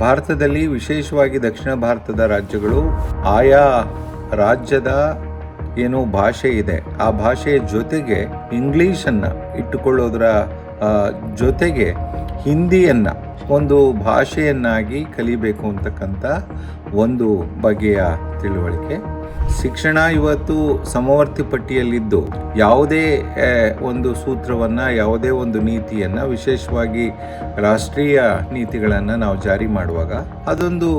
ಭಾರತದಲ್ಲಿ ವಿಶೇಷವಾಗಿ ದಕ್ಷಿಣ ಭಾರತದ ರಾಜ್ಯಗಳು ಆಯಾ ರಾಜ್ಯದ ಏನು ಭಾಷೆ ಇದೆ. ಆ ಭಾಷೆಯ ಜೊತೆಗೆ ಇಂಗ್ಲೀಷನ್ನು ಇಟ್ಟುಕೊಳ್ಳೋದರ ಜೊತೆಗೆ ಹಿಂದಿಯನ್ನು ಒಂದು ಭಾಷೆಯನ್ನಾಗಿ ಕಲಿಬೇಕು ಅಂತಕ್ಕಂಥ ಒಂದು ಬಗೆಯ ತಿಳುವಳಿಕೆ. ಶಿಕ್ಷಣ ಇವತ್ತು ಸಮವರ್ತಿ ಪಟ್ಟಿಯಲ್ಲಿದ್ದು ಯಾವುದೇ ಒಂದು ಸೂತ್ರವನ್ನು, ಯಾವುದೇ ಒಂದು ನೀತಿಯನ್ನು, ವಿಶೇಷವಾಗಿ ರಾಷ್ಟ್ರೀಯ ನೀತಿಗಳನ್ನು ನಾವು ಜಾರಿ ಮಾಡುವಾಗ ಅದೊಂದು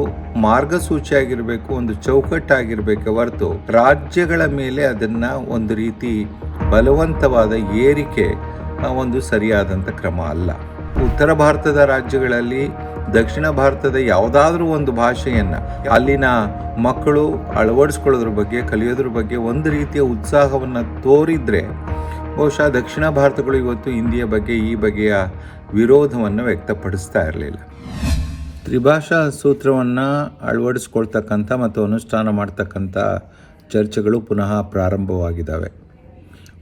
ಮಾರ್ಗಸೂಚಿಯಾಗಿರಬೇಕು, ಒಂದು ಚೌಕಟ್ಟಾಗಿರಬೇಕು ಹೊರತು ರಾಜ್ಯಗಳ ಮೇಲೆ ಅದನ್ನು ಒಂದು ರೀತಿ ಬಲವಂತವಾದ ಏರಿಕೆ ಒಂದು ಸರಿಯಾದಂಥ ಕ್ರಮ ಅಲ್ಲ. ಉತ್ತರ ಭಾರತದ ರಾಜ್ಯಗಳಲ್ಲಿ ದಕ್ಷಿಣ ಭಾರತದ ಯಾವುದಾದ್ರೂ ಒಂದು ಭಾಷೆಯನ್ನು ಅಲ್ಲಿನ ಮಕ್ಕಳು ಅಳವಡಿಸ್ಕೊಳ್ಳೋದ್ರ ಬಗ್ಗೆ, ಕಲಿಯೋದ್ರ ಬಗ್ಗೆ ಒಂದು ರೀತಿಯ ಉತ್ಸಾಹವನ್ನು ತೋರಿದರೆ ಬಹುಶಃ ದಕ್ಷಿಣ ಭಾರತಗಳು ಇವತ್ತು ಹಿಂದಿಯ ಬಗ್ಗೆ, ಈ ಬಗೆಯ ವಿರೋಧವನ್ನು ವ್ಯಕ್ತಪಡಿಸ್ತಾ ಇರಲಿಲ್ಲ. ತ್ರಿಭಾಷಾ ಸೂತ್ರವನ್ನು ಅಳವಡಿಸ್ಕೊಳ್ತಕ್ಕಂಥ ಮತ್ತು ಅನುಷ್ಠಾನ ಮಾಡ್ತಕ್ಕಂಥ ಚರ್ಚೆಗಳು ಪುನಃ ಪ್ರಾರಂಭವಾಗಿದ್ದಾವೆ.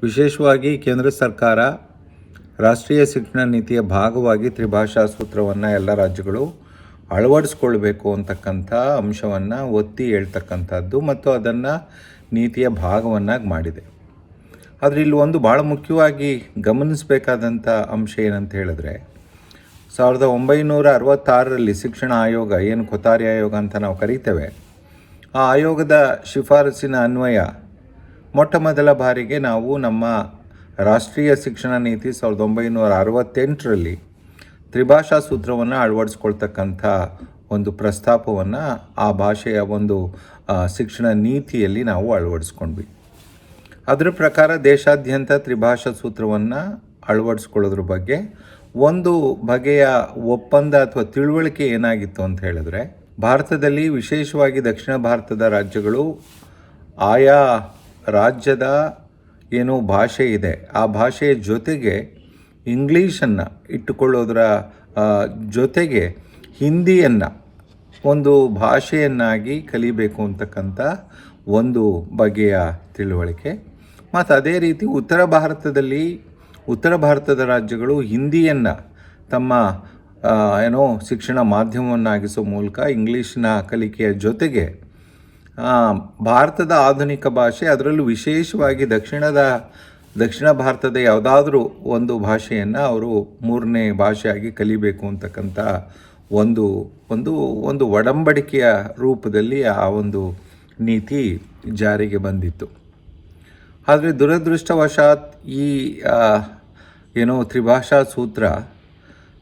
ವಿಶೇಷವಾಗಿ ಕೇಂದ್ರ ಸರ್ಕಾರ ರಾಷ್ಟ್ರೀಯ ಶಿಕ್ಷಣ ನೀತಿಯ ಭಾಗವಾಗಿ ತ್ರಿಭಾಷಾ ಸೂತ್ರವನ್ನು ಎಲ್ಲ ರಾಜ್ಯಗಳು ಅಳವಡಿಸ್ಕೊಳ್ಬೇಕು ಅಂತಕ್ಕಂಥ ಅಂಶವನ್ನು ಒತ್ತಿ ಹೇಳ್ತಕ್ಕಂಥದ್ದು ಮತ್ತು ಅದನ್ನು ನೀತಿಯ ಭಾಗವನ್ನಾಗಿ ಮಾಡಿದೆ. ಆದರೆ ಇಲ್ಲಿ ಒಂದು ಭಾಳ ಮುಖ್ಯವಾಗಿ ಗಮನಿಸಬೇಕಾದಂಥ ಅಂಶ ಏನಂತ ಹೇಳಿದ್ರೆ, ಸಾವಿರದ ಒಂಬೈನೂರ ಅರವತ್ತಾರರಲ್ಲಿ ಶಿಕ್ಷಣ ಆಯೋಗ ಏನು ಕೊತಾರಿ ಆಯೋಗ ಅಂತ ನಾವು ಕರೀತೇವೆ, ಆ ಆಯೋಗದ ಶಿಫಾರಸಿನ ಅನ್ವಯ ಮೊಟ್ಟ ಮೊದಲ ಬಾರಿಗೆ ನಾವು ನಮ್ಮ ರಾಷ್ಟ್ರೀಯ ಶಿಕ್ಷಣ ನೀತಿ ಸಾವಿರದ ಒಂಬೈನೂರ ಅರವತ್ತೆಂಟರಲ್ಲಿ ತ್ರಿಭಾಷಾ ಸೂತ್ರವನ್ನು ಅಳವಡಿಸ್ಕೊಳ್ತಕ್ಕಂಥ ಒಂದು ಪ್ರಸ್ತಾಪವನ್ನು ಆ ಭಾಷೆಯ ಒಂದು ಶಿಕ್ಷಣ ನೀತಿಯಲ್ಲಿ ನಾವು ಅಳವಡಿಸ್ಕೊಂಡ್ವಿ. ಅದರ ಪ್ರಕಾರ ದೇಶಾದ್ಯಂತ ತ್ರಿಭಾಷಾ ಸೂತ್ರವನ್ನು ಅಳವಡಿಸ್ಕೊಳ್ಳೋದ್ರ ಬಗ್ಗೆ ಒಂದು ಬಗೆಯ ಒಪ್ಪಂದ ಅಥವಾ ತಿಳುವಳಿಕೆ ಏನಾಗಿತ್ತು ಅಂತ ಹೇಳಿದ್ರೆ, ಭಾರತದಲ್ಲಿ ವಿಶೇಷವಾಗಿ ದಕ್ಷಿಣ ಭಾರತದ ರಾಜ್ಯಗಳು ಆಯಾ ರಾಜ್ಯದ ಏನು ಭಾಷೆ ಇದೆ. ಆ ಭಾಷೆಯ ಜೊತೆಗೆ ಇಂಗ್ಲೀಷನ್ನು ಇಟ್ಟುಕೊಳ್ಳೋದರ ಜೊತೆಗೆ ಹಿಂದಿಯನ್ನು ಒಂದು ಭಾಷೆಯನ್ನಾಗಿ ಕಲಿಬೇಕು ಅಂತಕ್ಕಂಥ ಒಂದು ಬಗೆಯ ತಿಳುವಳಿಕೆ. ಮತ್ತು ಅದೇ ರೀತಿ ಉತ್ತರ ಭಾರತದಲ್ಲಿ, ಉತ್ತರ ಭಾರತದ ರಾಜ್ಯಗಳು ಹಿಂದಿಯನ್ನು ತಮ್ಮ ಏನೋ ಶಿಕ್ಷಣ ಮಾಧ್ಯಮವನ್ನಾಗಿಸೋ ಮೂಲಕ ಇಂಗ್ಲೀಷಿನ ಕಲಿಕೆಯ ಜೊತೆಗೆ ಭಾರತದ ಆಧುನಿಕ ಭಾಷೆ ಅದರಲ್ಲೂ ವಿಶೇಷವಾಗಿ ದಕ್ಷಿಣದ, ದಕ್ಷಿಣ ಭಾರತದ ಯಾವುದಾದ್ರೂ ಒಂದು ಭಾಷೆಯನ್ನು ಅವರು ಮೂರನೇ ಭಾಷೆಯಾಗಿ ಕಲಿಬೇಕು ಅಂತಕ್ಕಂಥ ಒಂದು ಒಂದು ಒಂದು ಒಡಂಬಡಿಕೆಯ ರೂಪದಲ್ಲಿ ಆ ಒಂದು ನೀತಿ ಜಾರಿಗೆ ಬಂದಿತ್ತು. ಆದರೆ ದುರದೃಷ್ಟವಶಾತ್ ಈ ಏನೋ ತ್ರಿಭಾಷಾ ಸೂತ್ರ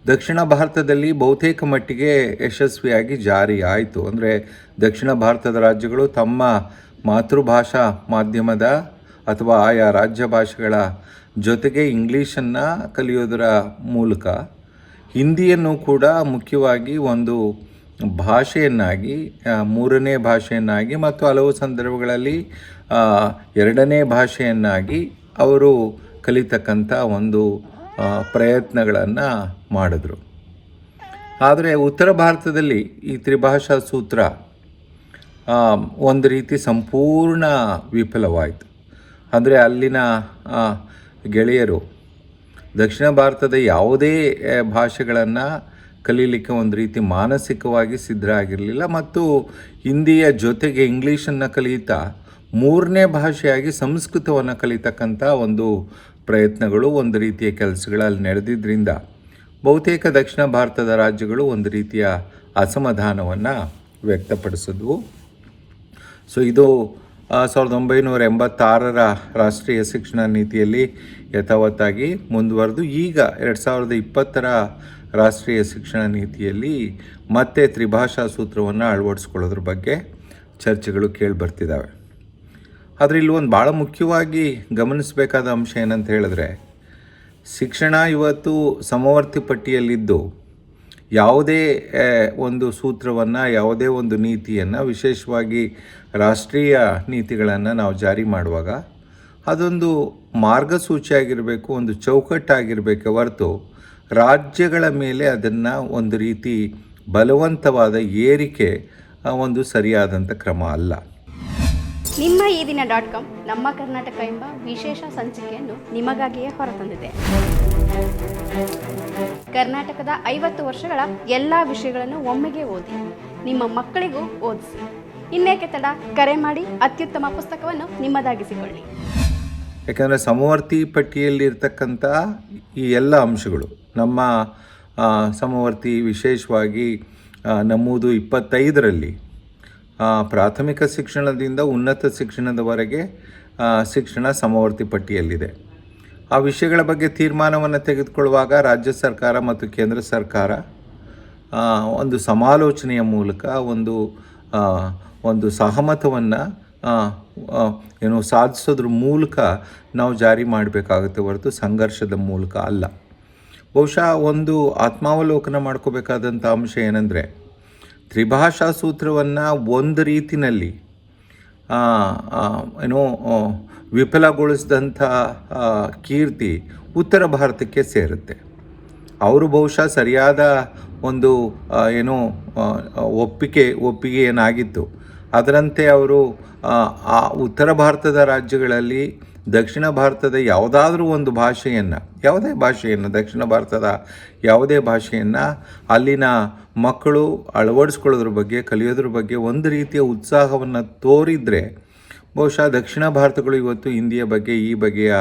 ದಕ್ಷಿಣ ಭಾರತದಲ್ಲಿ ಬಹುತೇಕ ಮಟ್ಟಿಗೆ ಯಶಸ್ವಿಯಾಗಿ ಜಾರಿ ಆಯಿತು. ಅಂದರೆ ದಕ್ಷಿಣ ಭಾರತದ ರಾಜ್ಯಗಳು ತಮ್ಮ ಮಾತೃಭಾಷಾ ಮಾಧ್ಯಮದ ಅಥವಾ ಆಯಾ ರಾಜ್ಯ ಭಾಷೆಗಳ ಜೊತೆಗೆ ಇಂಗ್ಲೀಷನ್ನು ಕಲಿಯೋದರ ಮೂಲಕ ಹಿಂದಿಯನ್ನು ಕೂಡ ಮುಖ್ಯವಾಗಿ ಒಂದು ಭಾಷೆಯನ್ನಾಗಿ ಮೂರನೇ ಭಾಷೆಯನ್ನಾಗಿ ಮತ್ತು ಹಲವು ಸಂದರ್ಭಗಳಲ್ಲಿ ಎರಡನೇ ಭಾಷೆಯನ್ನಾಗಿ ಅವರು ಕಲಿತಕ್ಕಂಥ ಒಂದು ಪ್ರಯತ್ನಗಳನ್ನು ಮಾಡಿದ್ರು. ಆದರೆ ಉತ್ತರ ಭಾರತದಲ್ಲಿ ಈ ತ್ರಿಭಾಷಾ ಸೂತ್ರ ಒಂದು ರೀತಿ ಸಂಪೂರ್ಣ ವಿಫಲವಾಯಿತು. ಅಂದರೆ ಅಲ್ಲಿನ ಗೆಳೆಯರು ದಕ್ಷಿಣ ಭಾರತದ ಯಾವುದೇ ಭಾಷೆಗಳನ್ನು ಕಲೀಲಿಕ್ಕೆ ಒಂದು ರೀತಿ ಮಾನಸಿಕವಾಗಿ ಸಿದ್ಧರಾಗಿರಲಿಲ್ಲ. ಮತ್ತು ಹಿಂದಿಯ ಜೊತೆಗೆ ಇಂಗ್ಲೀಷನ್ನು ಕಲಿಯುತ್ತಾ ಮೂರನೇ ಭಾಷೆಯಾಗಿ ಸಂಸ್ಕೃತವನ್ನು ಕಲಿತಕ್ಕಂಥ ಒಂದು ಪ್ರಯತ್ನಗಳು ಒಂದು ರೀತಿಯ ಕೆಲಸಗಳಲ್ಲಿ ನಡೆದಿದ್ದರಿಂದ ಬಹುತೇಕ ದಕ್ಷಿಣ ಭಾರತದ ರಾಜ್ಯಗಳು ಒಂದು ರೀತಿಯ ಅಸಮಾಧಾನವನ್ನು ವ್ಯಕ್ತಪಡಿಸಿದ್ವು. ಸೊ ಇದು ಸಾವಿರದ ಒಂಬೈನೂರ ಎಂಬತ್ತಾರರ ರಾಷ್ಟ್ರೀಯ ಶಿಕ್ಷಣ ನೀತಿಯಲ್ಲಿ ಯಥಾವತ್ತಾಗಿ ಮುಂದುವರೆದು, ಈಗ ಎರಡು ಸಾವಿರದ ಇಪ್ಪತ್ತರ ರಾಷ್ಟ್ರೀಯ ಶಿಕ್ಷಣ ನೀತಿಯಲ್ಲಿ ಮತ್ತೆ ತ್ರಿಭಾಷಾ ಸೂತ್ರವನ್ನು ಅಳವಡಿಸ್ಕೊಳ್ಳೋದ್ರ ಬಗ್ಗೆ ಚರ್ಚೆಗಳು ಕೇಳಿಬರ್ತಿದ್ದಾವೆ ಆದರೆ ಇಲ್ಲಿ ಒಂದು ಭಾಳ ಮುಖ್ಯವಾಗಿ ಗಮನಿಸಬೇಕಾದ ಅಂಶ ಏನಂತ ಹೇಳಿದ್ರೆ, ಶಿಕ್ಷಣ ಇವತ್ತು ಸಮವರ್ತಿ ಪಟ್ಟಿಯಲ್ಲಿದ್ದು ಯಾವುದೇ ಒಂದು ಸೂತ್ರವನ್ನು, ಯಾವುದೇ ಒಂದು ನೀತಿಯನ್ನು, ವಿಶೇಷವಾಗಿ ರಾಷ್ಟ್ರೀಯ ನೀತಿಗಳನ್ನು ನಾವು ಜಾರಿ ಮಾಡುವಾಗ ಅದೊಂದು ಮಾರ್ಗಸೂಚಿಯಾಗಿರಬೇಕು ಒಂದು ಚೌಕಟ್ಟಾಗಿರಬೇಕೆ ಹೊರತು ರಾಜ್ಯಗಳ ಮೇಲೆ ಅದನ್ನು ಒಂದು ರೀತಿ ಬಲವಂತವಾದ ಏರಿಕೆ ಒಂದು ಸರಿಯಾದಂಥ ಕ್ರಮ ಅಲ್ಲ. ನಿಮ್ಮ ಈ ದಿನ ಡಾಟ್ ಕಾಮ್, ನಮ್ಮ ಕರ್ನಾಟಕ ಎಂಬ ವಿಶೇಷ ಸಂಚಿಕೆಯನ್ನು ನಿಮಗಾಗಿಯೇ ಹೊರತಂದಿದೆ. ಕರ್ನಾಟಕದ ಐವತ್ತು ವರ್ಷಗಳ ಎಲ್ಲ ವಿಷಯಗಳನ್ನು ಒಮ್ಮೆಗೆ ಓದಿ, ನಿಮ್ಮ ಮಕ್ಕಳಿಗೂ ಓದಿಸಿ. ಇನ್ನೇಕೆ ತಡ? ಕರೆ ಮಾಡಿ, ಅತ್ಯುತ್ತಮ ಪುಸ್ತಕವನ್ನು ನಿಮ್ಮದಾಗಿಸಿಕೊಳ್ಳಿ. ಯಾಕಂದರೆ ಸಮವರ್ತಿ ಪಟ್ಟಿಯಲ್ಲಿರ್ತಕ್ಕಂಥ ಈ ಎಲ್ಲ ಅಂಶಗಳು, ನಮ್ಮ ಸಮವರ್ತಿ ವಿಶೇಷವಾಗಿ ನಮ್ಮದು ಇಪ್ಪತ್ತೈದರಲ್ಲಿ ಪ್ರಾಥಮಿಕ ಶಿಕ್ಷಣದಿಂದ ಉನ್ನತ ಶಿಕ್ಷಣದವರೆಗೆ ಶಿಕ್ಷಣ ಸಮವರ್ತಿ ಪಟ್ಟಿಯಲ್ಲಿದೆ. ಆ ವಿಷಯಗಳ ಬಗ್ಗೆ ತೀರ್ಮಾನವನ್ನು ತೆಗೆದುಕೊಳ್ಳುವಾಗ ರಾಜ್ಯ ಸರ್ಕಾರ ಮತ್ತು ಕೇಂದ್ರ ಸರ್ಕಾರ ಒಂದು ಸಮಾಲೋಚನೆಯ ಮೂಲಕ ಒಂದು ಒಂದು ಸಹಮತವನ್ನು ಏನು ಸಾಧಿಸೋದ್ರ ಮೂಲಕ ನಾವು ಜಾರಿ ಮಾಡಬೇಕಾಗುತ್ತೆ ಹೊರತು ಸಂಘರ್ಷದ ಮೂಲಕ ಅಲ್ಲ. ಬಹುಶಃ ಒಂದು ಆತ್ಮಾವಲೋಕನ ಮಾಡ್ಕೋಬೇಕಾದಂಥ ಅಂಶ ಏನಂದರೆ ತ್ರಿಭಾಷಾ ಸೂತ್ರವನ್ನು ಒಂದು ರೀತಿನಲ್ಲಿ ಏನೋ ವಿಫಲಗೊಳಿಸಿದಂಥ ಕೀರ್ತಿ ಉತ್ತರ ಭಾರತಕ್ಕೆ ಸೇರುತ್ತೆ. ಅವರು ಬಹುಶಃ ಸರಿಯಾದ ಒಂದು ಏನು ಒಪ್ಪಿಗೆ ಒಪ್ಪಿಗೆ ಏನಾಗಿತ್ತು ಅದರಂತೆ ಅವರು ಆ ಉತ್ತರ ಭಾರತದ ರಾಜ್ಯಗಳಲ್ಲಿ ದಕ್ಷಿಣ ಭಾರತದ ಯಾವುದಾದ್ರೂ ಒಂದು ಭಾಷೆಯನ್ನು, ಯಾವುದೇ ಭಾಷೆಯನ್ನು, ದಕ್ಷಿಣ ಭಾರತದ ಯಾವುದೇ ಭಾಷೆಯನ್ನು ಅಲ್ಲಿನ ಮಕ್ಕಳು ಅಳವಡಿಸ್ಕೊಳ್ಳೋದ್ರ ಬಗ್ಗೆ, ಕಲಿಯೋದ್ರ ಬಗ್ಗೆ ಒಂದು ರೀತಿಯ ಉತ್ಸಾಹವನ್ನು ತೋರಿದರೆ ಬಹುಶಃ ದಕ್ಷಿಣ ಭಾರತಗಳು ಇವತ್ತು ಹಿಂದಿಯ ಬಗ್ಗೆ, ಈ ಬಗೆಯ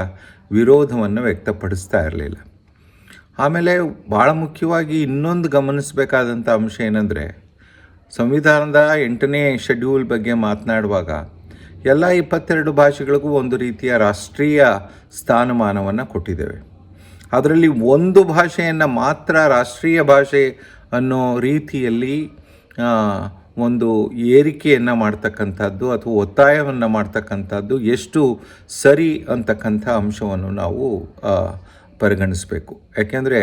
ವಿರೋಧವನ್ನು ವ್ಯಕ್ತಪಡಿಸ್ತಾ ಇರಲಿಲ್ಲ. ಆಮೇಲೆ ಭಾಳ ಮುಖ್ಯವಾಗಿ ಇನ್ನೊಂದು ಗಮನಿಸಬೇಕಾದಂಥ ಅಂಶ ಏನಂದರೆ, ಸಂವಿಧಾನದ ಎಂಟನೇ ಶೆಡ್ಯೂಲ್ ಬಗ್ಗೆ ಮಾತನಾಡುವಾಗ ಎಲ್ಲ ಇಪ್ಪತ್ತೆರಡು ಭಾಷೆಗಳಿಗೂ ಒಂದು ರೀತಿಯ ರಾಷ್ಟ್ರೀಯ ಸ್ಥಾನಮಾನವನ್ನು ಕೊಟ್ಟಿದ್ದೇವೆ. ಅದರಲ್ಲಿ ಒಂದು ಭಾಷೆಯನ್ನು ಮಾತ್ರ ರಾಷ್ಟ್ರೀಯ ಭಾಷೆ ಅನ್ನೋ ರೀತಿಯಲ್ಲಿ ಒಂದು ಏರಿಕೆಯನ್ನು ಮಾಡ್ತಕ್ಕಂಥದ್ದು ಅಥವಾ ಒತ್ತಾಯವನ್ನು ಮಾಡ್ತಕ್ಕಂಥದ್ದು ಎಷ್ಟು ಸರಿ ಅಂತಕ್ಕಂಥ ಅಂಶವನ್ನು ನಾವು ಪರಿಗಣಿಸಬೇಕು. ಯಾಕೆಂದರೆ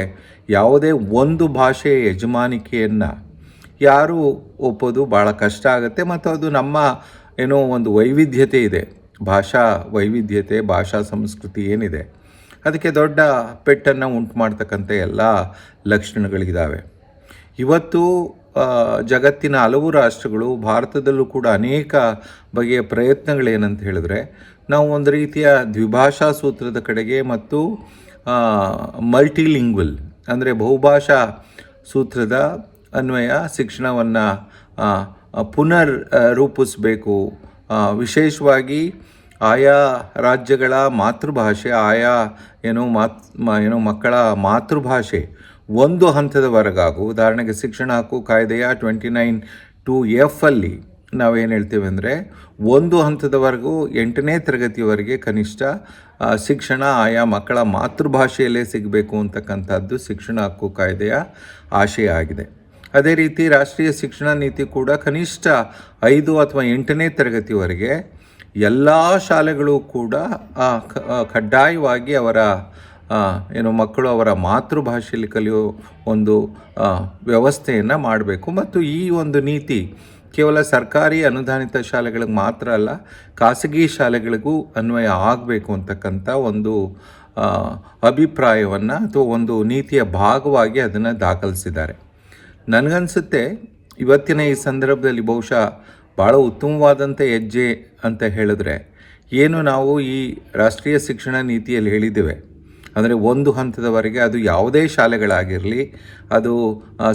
ಯಾವುದೇ ಒಂದು ಭಾಷೆಯ ಯಜಮಾನಿಕೆಯನ್ನು ಯಾರೂ ಒಪ್ಪೋದು ಭಾಳ ಕಷ್ಟ ಆಗುತ್ತೆ. ಮತ್ತು ಅದು ನಮ್ಮ ಏನೋ ಒಂದು ವೈವಿಧ್ಯತೆ ಇದೆ. ಭಾಷಾ ವೈವಿಧ್ಯತೆ, ಭಾಷಾ ಸಂಸ್ಕೃತಿ ಏನಿದೆ. ಅದಕ್ಕೆ ದೊಡ್ಡ ಪೆಟ್ಟನ್ನು ಉಂಟು ಮಾಡ್ತಕ್ಕಂಥ ಎಲ್ಲ ಲಕ್ಷಣಗಳಿದ್ದಾವೆ ಇವತ್ತು ಜಗತ್ತಿನ ಹಲವು ರಾಷ್ಟ್ರಗಳು, ಭಾರತದಲ್ಲೂ ಕೂಡ ಅನೇಕ ಬಗೆಯ ಪ್ರಯತ್ನಗಳೇನಂತ ಹೇಳಿದ್ರೆ, ನಾವು ಒಂದು ರೀತಿಯ ದ್ವಿಭಾಷಾ ಸೂತ್ರದ ಕಡೆಗೆ ಮತ್ತು ಮಲ್ಟಿಲಿಂಗ್ವಲ್ ಅಂದರೆ ಬಹುಭಾಷಾ ಸೂತ್ರದ ಅನ್ವಯ ಶಿಕ್ಷಣವನ್ನು ಪುನರ್ ರೂಪಿಸಬೇಕು ವಿಶೇಷವಾಗಿ ಆಯಾ ರಾಜ್ಯಗಳ ಮಾತೃಭಾಷೆ, ಆಯಾ ಏನು ಮಾತ್ ಏನು ಮಕ್ಕಳ ಮಾತೃಭಾಷೆ ಒಂದು ಹಂತದವರೆಗಾಗು, ಉದಾಹರಣೆಗೆ ಶಿಕ್ಷಣ ಹಕ್ಕು ಕಾಯ್ದೆಯ ಟ್ವೆಂಟಿ ನೈನ್ ಟು ಎಫ್ ಅಲ್ಲಿ ನಾವೇನು ಹೇಳ್ತೀವಿ ಅಂದರೆ ಒಂದು ಹಂತದವರೆಗೂ ಎಂಟನೇ ತರಗತಿಯವರೆಗೆ ಕನಿಷ್ಠ ಶಿಕ್ಷಣ ಆಯಾ ಮಕ್ಕಳ ಮಾತೃಭಾಷೆಯಲ್ಲೇ ಸಿಗಬೇಕು ಅಂತಕ್ಕಂಥದ್ದು ಶಿಕ್ಷಣ ಹಕ್ಕು ಕಾಯ್ದೆಯ ಆಶಯ ಆಗಿದೆ. ಅದೇ ರೀತಿ ರಾಷ್ಟ್ರೀಯ ಶಿಕ್ಷಣ ನೀತಿ ಕೂಡ ಕನಿಷ್ಠ ಐದು ಅಥವಾ ಎಂಟನೇ ತರಗತಿವರೆಗೆ ಎಲ್ಲ ಶಾಲೆಗಳು ಕೂಡ ಕಡ್ಡಾಯವಾಗಿ ಅವರ ಏನು ಮಕ್ಕಳು ಅವರ ಮಾತೃಭಾಷೆಯಲ್ಲಿ ಕಲಿಯೋ ಒಂದು ವ್ಯವಸ್ಥೆಯನ್ನು ಮಾಡಬೇಕು. ಮತ್ತು ಈ ಒಂದು ನೀತಿ ಕೇವಲ ಸರ್ಕಾರಿ ಅನುದಾನಿತ ಶಾಲೆಗಳಿಗೆ ಮಾತ್ರ ಅಲ್ಲ, ಖಾಸಗಿ ಶಾಲೆಗಳಿಗೂ ಅನ್ವಯ ಆಗಬೇಕು ಅಂತಕ್ಕಂಥ ಒಂದು ಅಭಿಪ್ರಾಯವನ್ನು ಅಥವಾ ಒಂದು ನೀತಿಯ ಭಾಗವಾಗಿ ಅದನ್ನು ದಾಖಲಿಸಿದ್ದಾರೆ. ನನಗನ್ಸುತ್ತೆ ಇವತ್ತಿನ ಈ ಸಂದರ್ಭದಲ್ಲಿ ಬಹುಶಃ ಭಾಳ ಉತ್ತಮವಾದಂಥ ಹೆಜ್ಜೆ ಅಂತ ಹೇಳಿದ್ರೆ ಏನು ನಾವು ಈ ರಾಷ್ಟ್ರೀಯ ಶಿಕ್ಷಣ ನೀತಿಯಲ್ಲಿ ಹೇಳಿದ್ದೇವೆ. ಅಂದರೆ ಒಂದು ಹಂತದವರೆಗೆ ಅದು ಯಾವುದೇ ಶಾಲೆಗಳಾಗಿರಲಿ, ಅದು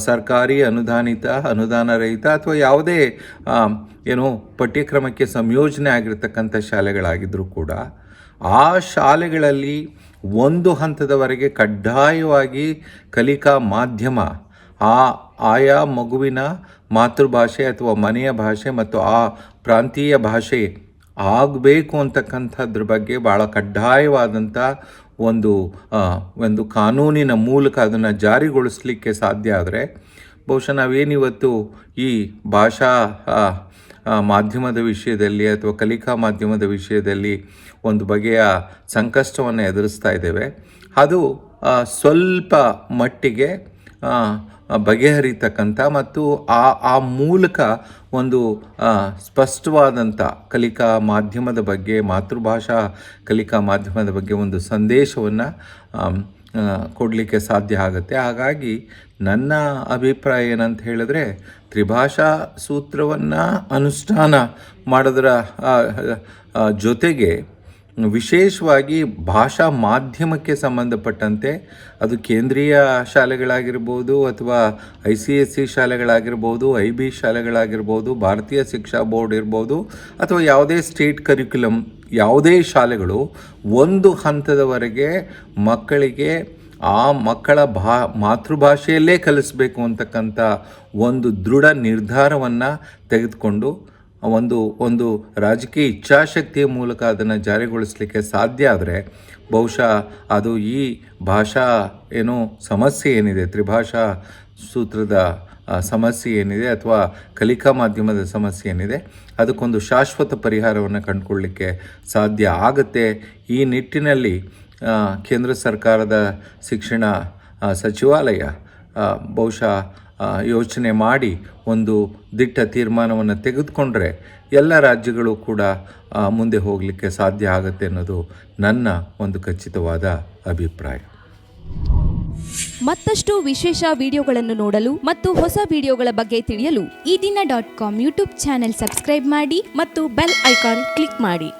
ಸರ್ಕಾರಿ ಅನುದಾನಿತ, ಅನುದಾನ ರಹಿತ ಅಥವಾ ಯಾವುದೇ ಏನು ಪಠ್ಯಕ್ರಮಕ್ಕೆ ಸಂಯೋಜನೆ ಆಗಿರ್ತಕ್ಕಂಥ ಶಾಲೆಗಳಾಗಿದ್ದರೂ ಕೂಡ ಆ ಶಾಲೆಗಳಲ್ಲಿ ಒಂದು ಹಂತದವರೆಗೆ ಕಡ್ಡಾಯವಾಗಿ ಕಲಿಕಾ ಮಾಧ್ಯಮ, ಆ ಆಯಾ ಮಗುವಿನ ಮಾತೃಭಾಷೆ ಅಥವಾ ಮನೆಯ ಭಾಷೆ ಮತ್ತು ಆ ಪ್ರಾಂತೀಯ ಭಾಷೆ ಆಗಬೇಕು ಅಂತಕ್ಕಂಥದ್ರ ಬಗ್ಗೆ ಭಾಳ ಕಡ್ಡಾಯವಾದಂಥ ಒಂದು ಒಂದು ಕಾನೂನಿನ ಮೂಲಕ ಅದನ್ನು ಜಾರಿಗೊಳಿಸಲಿಕ್ಕೆ ಸಾಧ್ಯ ಆದರೆ ಬಹುಶಃ ನಾವೇನಿವತ್ತು ಈ ಭಾಷಾ ಮಾಧ್ಯಮದ ವಿಷಯದಲ್ಲಿ ಅಥವಾ ಕಲಿಕಾ ಮಾಧ್ಯಮದ ವಿಷಯದಲ್ಲಿ ಒಂದು ಬಗೆಯ ಸಂಕಷ್ಟವನ್ನು ಎದುರಿಸ್ತಾ ಇದ್ದೇವೆ. ಅದು ಸ್ವಲ್ಪ ಮಟ್ಟಿಗೆ ಬಗೆಹರಿತಕ್ಕಂಥ ಮತ್ತು ಆ ಆ ಮೂಲಕ ಒಂದು ಸ್ಪಷ್ಟವಾದಂಥ ಕಲಿಕಾ ಮಾಧ್ಯಮದ ಬಗ್ಗೆ, ಮಾತೃಭಾಷಾ ಕಲಿಕಾ ಮಾಧ್ಯಮದ ಬಗ್ಗೆ ಒಂದು ಸಂದೇಶವನ್ನು ಕೊಡಲಿಕ್ಕೆ ಸಾಧ್ಯ ಆಗುತ್ತೆ. ಹಾಗಾಗಿ ನನ್ನ ಅಭಿಪ್ರಾಯ ಏನಂತ ಹೇಳಿದ್ರೆ, ತ್ರಿಭಾಷಾ ಸೂತ್ರವನ್ನು ಅನುಷ್ಠಾನ ಮಾಡೋದರ ಜೊತೆಗೆ ವಿಶೇಷವಾಗಿ ಭಾಷಾ ಮಾಧ್ಯಮಕ್ಕೆ ಸಂಬಂಧಪಟ್ಟಂತೆ ಅದು ಕೇಂದ್ರೀಯ ಶಾಲೆಗಳಾಗಿರ್ಬೋದು ಅಥವಾ ಐ ಸಿ ಎಸ್ ಸಿ ಶಾಲೆಗಳಾಗಿರ್ಬೋದು, ಐ ಬಿ ಶಾಲೆಗಳಾಗಿರ್ಬೋದು, ಭಾರತೀಯ ಶಿಕ್ಷಾ ಬೋರ್ಡ್ ಇರ್ಬೋದು, ಅಥವಾ ಯಾವುದೇ ಸ್ಟೇಟ್ ಕರಿಕ್ಯುಲಮ್ ಯಾವುದೇ ಶಾಲೆಗಳು ಒಂದು ಹಂತದವರೆಗೆ ಮಕ್ಕಳಿಗೆ ಆ ಮಕ್ಕಳ ಭಾ, ಮಾತೃಭಾಷೆಯಲ್ಲೇ ಕಲಿಸಬೇಕು ಅಂತಕ್ಕಂಥ ಒಂದು ದೃಢ ನಿರ್ಧಾರವನ್ನು ತೆಗೆದುಕೊಂಡು ಒಂದು ಒಂದು ರಾಜಕೀಯ ಇಚ್ಛಾಶಕ್ತಿಯ ಮೂಲಕ ಅದನ್ನು ಜಾರಿಗೊಳಿಸಲಿಕ್ಕೆ ಸಾಧ್ಯ ಆದರೆ ಬಹುಶಃ ಅದು ಈ ಭಾಷಾ ಏನು ಸಮಸ್ಯೆ ಏನಿದೆ, ತ್ರಿಭಾಷಾ ಸೂತ್ರದ ಸಮಸ್ಯೆ ಏನಿದೆ ಅಥವಾ ಕಲಿಕಾ ಮಾಧ್ಯಮದ ಸಮಸ್ಯೆ ಏನಿದೆ, ಅದಕ್ಕೊಂದು ಶಾಶ್ವತ ಪರಿಹಾರವನ್ನು ಕಂಡುಕೊಳ್ಳಲಿಕ್ಕೆ ಸಾಧ್ಯ ಆಗುತ್ತೆ. ಈ ನಿಟ್ಟಿನಲ್ಲಿ ಕೇಂದ್ರ ಸರ್ಕಾರದ ಶಿಕ್ಷಣ ಸಚಿವಾಲಯ ಬಹುಶಃ ಯೋಚನೆ ಮಾಡಿ ಒಂದು ದಿಟ್ಟ ತೀರ್ಮಾನವನ್ನು ತೆಗೆದುಕೊಂಡ್ರೆ ಎಲ್ಲ ರಾಜ್ಯಗಳು ಕೂಡ ಮುಂದೆ ಹೋಗಲಿಕ್ಕೆ ಸಾಧ್ಯ ಆಗುತ್ತೆ ಅನ್ನೋದು ನನ್ನ ಒಂದು ಖಚಿತವಾದ ಅಭಿಪ್ರಾಯ. ಮತ್ತಷ್ಟು ವಿಶೇಷ ವಿಡಿಯೋಗಳನ್ನು ನೋಡಲು ಮತ್ತು ಹೊಸ ವಿಡಿಯೋಗಳ ಬಗ್ಗೆ ತಿಳಿಯಲು Ee Dina dot com YouTube channel subscribe ಮಾಡಿ ಮತ್ತು ಬೆಲ್ ಐಕಾನ್ ಕ್ಲಿಕ್ ಮಾಡಿ.